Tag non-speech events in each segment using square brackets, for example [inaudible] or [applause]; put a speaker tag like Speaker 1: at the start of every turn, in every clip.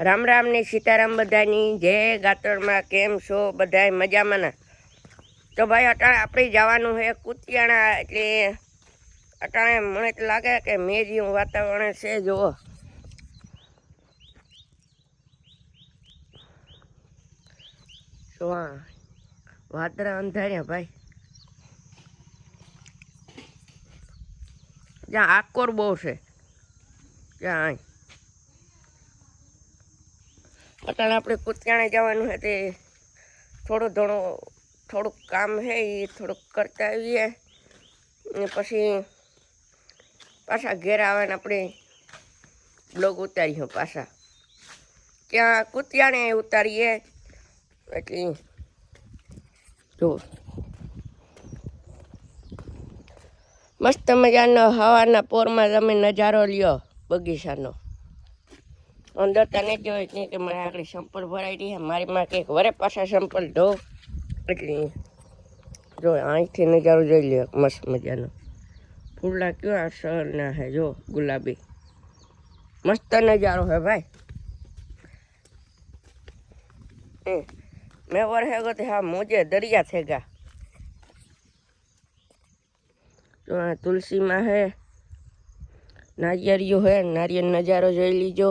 Speaker 1: રામ રામ ને સીતારામ બધાની, જય ગાતરમાં, કેમ છો બધાય મજામાં ના? તો ભાઈ અટાણે આપણે જવાનું છે કુતિયાણા, એટલે અટાણે મને તો લાગે કે મેરિયું વાતાવરણ છે, જુઓ. વાદરા અંધાર્યા ભાઈ? જ્યાં આકોર બહુ છે, ત્યાં અહીં અટાણે આપણે કુતિયાણે જવાનું છે તે થોડું ઘણું થોડુંક કામ છે એ થોડુંક કરતા આવીએ. ને પછી પાછા ઘેર આવવાને આપણે બ્લોગ ઉતારીએ પાછા. ત્યાં કુતિયાણે ઉતારીએ. એટલે જો. મસ્ત મજાનો હવાના પોરમાં તમે નજારો લ્યો બગીચાનો. અંદર તને જોઈ છે કે મારે આગળ સંપલ ભરાઈ રહી છે. મારી માં કંઈક વરે પાછા સંપલ ધો એટલે જો અહીંથી નજારો જોઈ લ્યો, મસ્ત મજાનો. ફૂલડા કેવા સરના હે જો ગુલાબી. મસ્ત નજારો હે ભાઈ. એ, મેં વર હેગો તે હા મોજે દરિયા થેગા તો આ તુલસીમાં હે, નારિયેળિયું હે નારિયેળ નજારો જોઈ લીજો.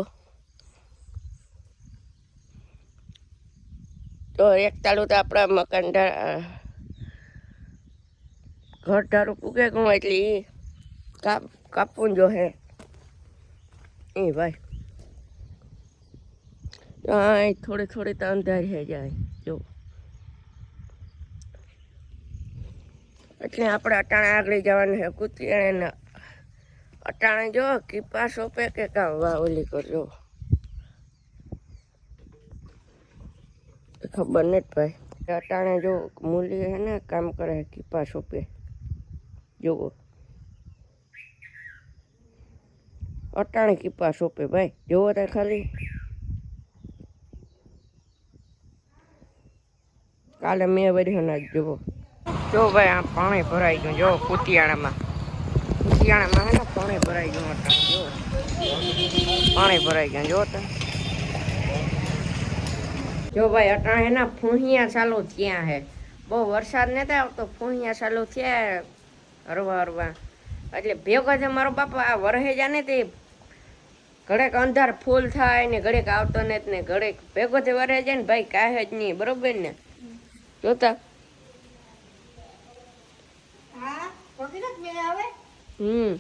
Speaker 1: તો એક તાળું તો આપણા મકાન ઘર ધારું પૂગે ગયું એટલે કાપ, કાપવું જો હે. એ ભાઈ. હા થોડી થોડી તો અંધારી હે જાય, જો. એટલે આપણે અટાણે આગળ જવાનું છે કુતિયાણે અટાણે જો, કીપા સોંપે કે કામ વાવલી કરજો. ખબર નથી ભાઈ. અટાણે જો મૂલી હે ને, કામ કરે કીપા સોપે. જોવો. અટાણે કીપા સોંપે ભાઈ. જોવો તો ખાલી. કાલે મેં વર્યો ના જોવો. જો ભાઈ, આ પાણી ભરાઈ ગયું. જો, કુતિયાણામાં. કુતિયાણામાં હે ને, પાણી ભરાઈ ગયું અટાણે. જો. પાણી ભરાઈ ગયું. જો તો. જો ભાઈ અટાણે ના ફૂહિયા ચાલુ થયા હે. બહુ વરસાદ નતા આવતો ફૂહિયા ચાલુ થયા હરવા હરવા. એટલે ભેગો છે મારો બાપા આ વરહે જાને તે. ઘડેક અંધાર ફૂલ થાય ને ઘડેક આવતો ને ને ઘડેક ભેગો થી વરહે જાય ને ભાઈ કાંઈ જ નહીં બરોબર ને? જોતા? હમ.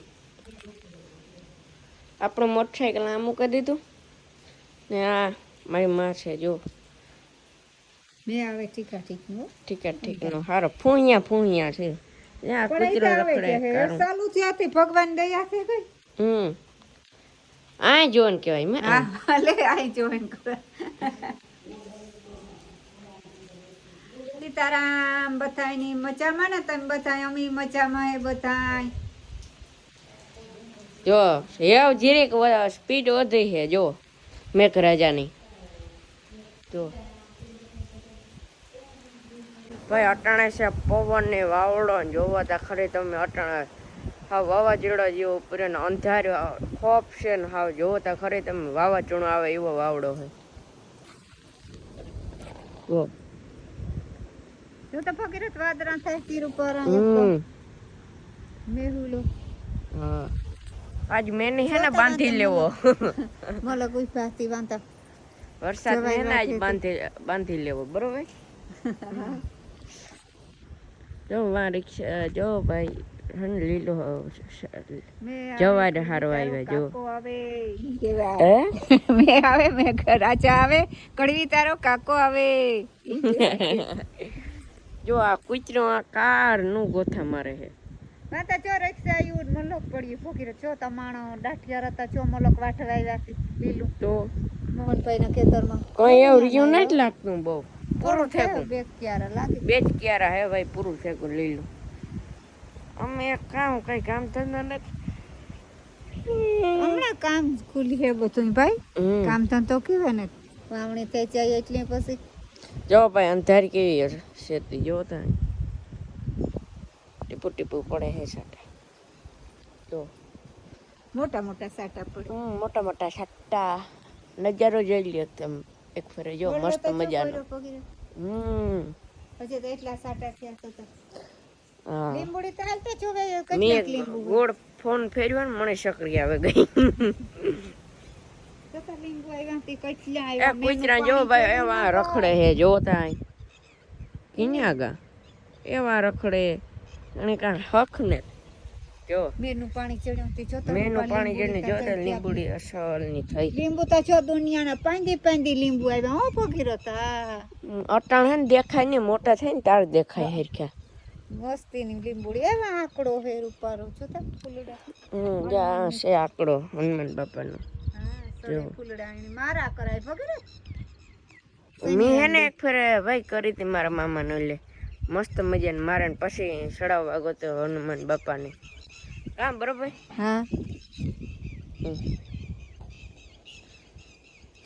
Speaker 1: આપણું મોટરસાઇકલ આમ મૂકી દીધું. ને આ મારી માં છે જો.
Speaker 2: મેં આવે ઠીકનું ઠીક
Speaker 1: છે ઠીક નો હારો ફૂણિયા ફૂણિયા છે.
Speaker 2: આ
Speaker 1: કૂતરો રખડે.
Speaker 2: ચાલુ થયાથી ભગવાન દયા છે કઈ?
Speaker 1: હમ. આ જોન કહેવાય મેં
Speaker 2: હા આઈ જોઈન કરો. સીતારામ બધાયની મજામાં ને? તમે બધાય અમી મજામાં એ બધાય.
Speaker 1: જો હેવ જીરીક સ્પીડ વધી છે જો મેઘરાજાની. જો. ભાઈ અટાણે છે પવન ને વાવડો ને જોવા તા ખરી તમે અટાણે. હા વાવાઝોડા જેવો ઉપર ને અંધાર્યો ખોપ છે ને હા જોવો તા ખરી તમે વાવાઝોડું આવે એવો વાવડો હોય જો
Speaker 2: તો ભગીરથ વાદરા થાય તીર ઉપર મેહુલો.
Speaker 1: હા. આજ મેની હે ને બાંધી લેવો. વરસાદ ને આજ બાંધી બાંધી લેવો બરોબર? જો રિક્ષા જો ભાઈ હન લીલો જવાય ને હારો આવ્યા જો. હે. [laughs]
Speaker 2: મેં આવે મેં રાજા આવે. કડવી તારો કાકો આવે. [laughs]
Speaker 1: જો આ કૂતરો આ કારનું ગોથા મારે છે
Speaker 2: માતા ચો રિક્ષા આવ્યું ને મલક પડ્યું ફોકીરે ચો તમાણો દાઠિયા હતા ચો મલક વાઠવા આવ્યા લીલું.
Speaker 1: તો?
Speaker 2: મોહનભાઈ ના ખેતરમાં.
Speaker 1: કોઈ એવું રહ્યું નથી લાગતું બહુ. પૂરું થયું
Speaker 2: બે ક્યારે લાગે.
Speaker 1: બે જ ક્યારા હે ભાઈ પૂરું થયું લીલું. અમે કામ કઈ કામ ધંધો નથી.
Speaker 2: હમણાં કામ ખુલી હે બધું ભાઈ. કામ ધંધો કેવાય ને? વાવણી થઈ જાય એટલે પછી.
Speaker 1: જો ભાઈ અંધારી કેવી હશે? શેતી જો તા ટીપુ ટીપુ પડે હે સાટા. જો.
Speaker 2: મોટા મોટા સાટા પડે.
Speaker 1: મોટા મોટા સાટા. નજારો જોઈ લ્યો તમે. એક ફરે જો મસ્ત મજાનો. હમ.
Speaker 2: પછી તો એટલા સાટા થયા તો તો. લીંબુડી તો હાલતા જોવે લીંબુ
Speaker 1: ગોળ ફોન ફેરવ્યો ને મને શકરી આવે ગઈ.
Speaker 2: તો તો લીંબુ આવ્યા તે કેટલા આવ્યા મેનું
Speaker 1: જો ભાઈ એવા રખડે હે જો કિન્યા ગા? એવા રખડે અને કાં હક ને જો
Speaker 2: મેનું પાણી ચડ્યું તે જોતો
Speaker 1: મેનું પાણી
Speaker 2: લીંબુડી
Speaker 1: જોતા લીંબુડી અસલની થઈ.
Speaker 2: લીંબુ તો છો દુનિયાના પાંદી પાંદી લીંબુ આવ્યા હો પગીરો તા
Speaker 1: અટાણ હે ને દેખાય ને મોટા થાય ને તાર દેખાય હેરખ્યા
Speaker 2: મસ્તીની લીંબુડી એવા આકડો હે રૂપારો જોતા ફૂલડા.
Speaker 1: હમ જા છે આકડો હનુમાન બાપાનો.
Speaker 2: હા
Speaker 1: જો.
Speaker 2: ફૂલડા એની મારા કરાય પગીરો
Speaker 1: મેં હે ને એક ફેરે ભાઈ કરી હતી મારા મામાનો લે. મસ્ત મજાને મારે ને પછી ચડાવવા ગયો હનુમાન બાપાને. કામ બરોબર?
Speaker 2: હા.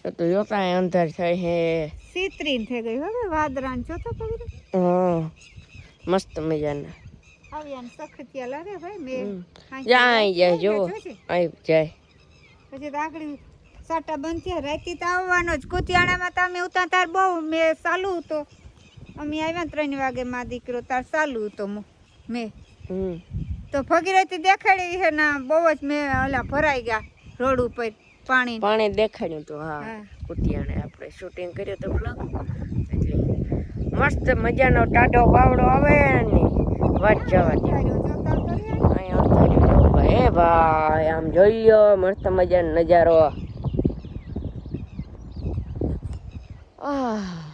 Speaker 1: તો તો જોતા અંધાર થાય હે.
Speaker 2: સીતરીન થઈ ગઈ હવે વાદરાન જોતો પગીરો
Speaker 1: હા મસ્ત મજાના.
Speaker 2: આવ્યા ને સખતિયા લાગે ભાઈ મેં
Speaker 1: જાય જાય જો જાય
Speaker 2: પછી તો આગળ સાટા બંધ થયા રાતી તો આવવાનો જ. કુતિયાણામાં તમે ઉતા તાર બહુ મેં ચાલુ હતો અમે આવ્યા ત્રણ વાગે માં દીકરો તાર ચાલુ હતો મુ- તો ભગીરથી દેખાડી છે ને બહુ જ મેં ઓલા ભરાઈ ગયા રોડ ઉપર પાણી.
Speaker 1: પાણી દેખાડ્યું તો હા. કુતિયાને આપણે શૂટિંગ કર્યું તો બ્લોગ એટલે મસ્ત મજાનો ટાઢો બાવડો આવે ને વાત જવા દે ભાઈ આમ જોઈ લો મસ્ત મજાનો નજારો. આહ.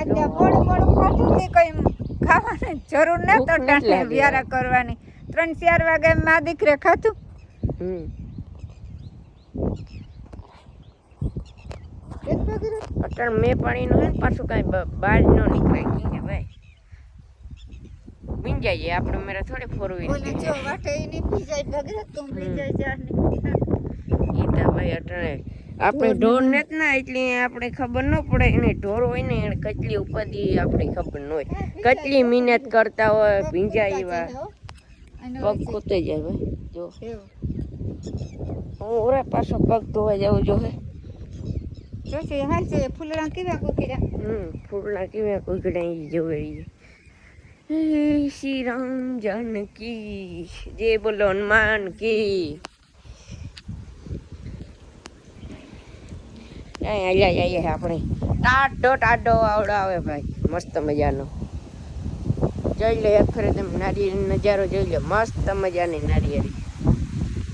Speaker 2: અત્યારે મોડું મોડું ખાધું તે કઈ ખાવાની જરૂર ના તો ટાણે વ્યારા કરવાની. ત્રણ ચાર વાગે માં દીકરે ખાધું.
Speaker 1: અટણ મેં પાણીનું હે ને પાછું કાંઈ બહાર ન નીકળાય કીને ભાઈ ભીંજાઈ જાય આપણે મેરા થોડી ફોરવી
Speaker 2: ઓલે જો વાટે નીકળી જાય ભગીરથ તું. જાય જા
Speaker 1: ઈ તો ભાઈ અટાણે આપણે ઢોર ને જ ના એટલી આપણે ખબર ન પડે. એને ઢોર હોય ને એને કેટલી ઉપાધિ આપણે ખબર ન હોય. કેટલી મહેનત કરતા હોય ભીંજા એવા. પગ ખૂતે જાય ભાઈ જો. હું ઓરે પાછો પગ ધોવા જવું જો હે.
Speaker 2: જોશે હાલ છે ફૂલડા કેવા કોકીરા
Speaker 1: હમ ફૂલના કેવા કુકડા એ જોવે શ્રી રામ જાનકી જય બોલો હનુમાન કી અહીંયા અહીંયા આપણે. ટાઢો ટાઢો આવડો આવે ભાઈ. મસ્ત મજાનો. જોઈ લે એક ફરે તમે નજારો જોઈ લે. મસ્ત મજાની નારિયેળી.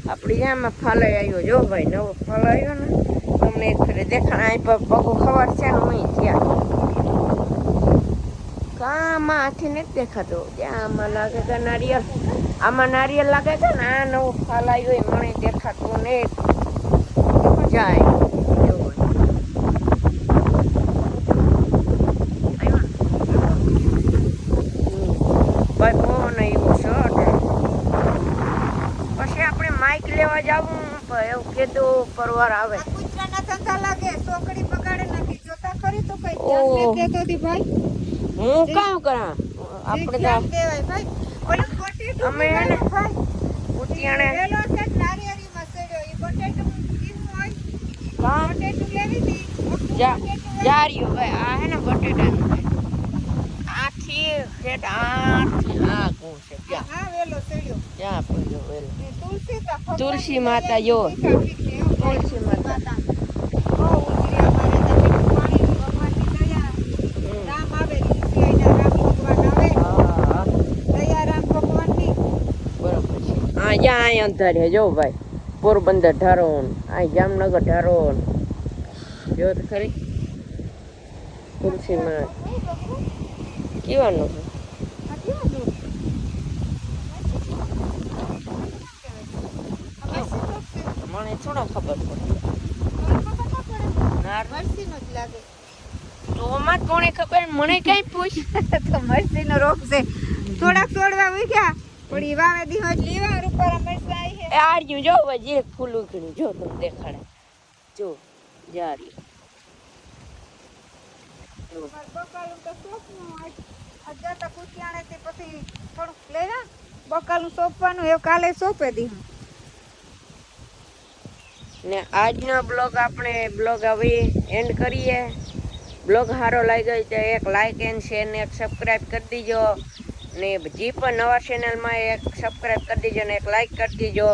Speaker 1: આપણી આમાં ફાલાઈ આવ્યો જો ભાઈ, નવો ફાલ આવ્યો ને, તમને એક દેખાણ. અહીં પર પગો ખબર છે ને હું ત્યાં. કામાં હાથી નથી દેખાતો. આમાં લાગે કે નારિયેળ. આમાં નારિયેળ લાગે છે ને, આ નવો ફાલ આવ્યો મને દેખાતું ને જાય એવું હોય. આવ્યો ને? હમ. ભાઈ પવન આવ્યો છે અટલે. પછી આપણે માઇક લેવા જાવું પણ એવું કીધું પરવાર આવે
Speaker 2: કૂતરાના ધંધા લાગે સોકડી બગાડે નથી જોતા ખરી તો કઈ. ધ્યાન દેતો હતી ભાઈ
Speaker 1: હું કામ કરા આપણે તો
Speaker 2: દેવાય ભાઈ ઓલું બટેટું
Speaker 1: અમે હે ને
Speaker 2: ભાઈ
Speaker 1: ઉતિયાણે
Speaker 2: વેલો છે જ નારિયેળીમાં સડ્યો. ઈ બટેટું હોય? લેવી હતી.
Speaker 1: જા
Speaker 2: બટેટું
Speaker 1: ભાઈ આ હે ને બટેટાનું
Speaker 2: તુલસી
Speaker 1: તુલસી માતા જો. તુલસી માતા.
Speaker 2: તુલસી
Speaker 1: અહીં અંધાર જો ભાઈ. પોરબંદર ઢારોન આ જામનગર ઢારોન. જો ખરી. તુલસીમાં કેવાનું છે. મને થોડો ખબર પડે.
Speaker 2: મને ખબર ન પડે.
Speaker 1: ના
Speaker 2: મરસીનો જ લાગે
Speaker 1: તો માં કોને ખબર? મને કઈ પૂછ?
Speaker 2: તો મરસીનો રોગ છે. થોડાક તોડવા ઉગ્યા પણ ઈ વાવે દીહો જ લીવા રૂપારા મરસા આવી
Speaker 1: છે. આર્યું જો ભાઈ જે ફૂલ ઉખડ્યું જો તમે દેખાડે. જો જારી
Speaker 2: બકાલું તો સોંપનું આજ આજ જાતા પછી થોડુંક લેવા બકાલું સોંપવાનું એ કાલે સોંપે દીધું
Speaker 1: ને આજનો બ્લોગ આપણે બ્લોગ હવે એન્ડ કરીએ. બ્લોગ સારો લાગ્યો તો એક લાઇક એન્ડ શેર ને એક સબસ્ક્રાઈબ કરી દીજો. ને જે પણ નવા ચેનલમાં એક સબસ્ક્રાઈબ કરી દીજો ને એક લાઇક કરી દીજો.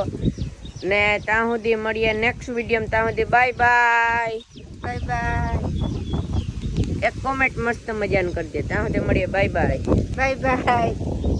Speaker 1: ને ત્યાં સુધી મળીએ નેક્સ્ટ વીડિયો ત્યાં સુધી બાય બાય
Speaker 2: બાય બાય
Speaker 1: એક કોમેન્ટ મસ્ત મજાનું કરજે ત્યાં સુધી મળીએ. By bye
Speaker 2: bye by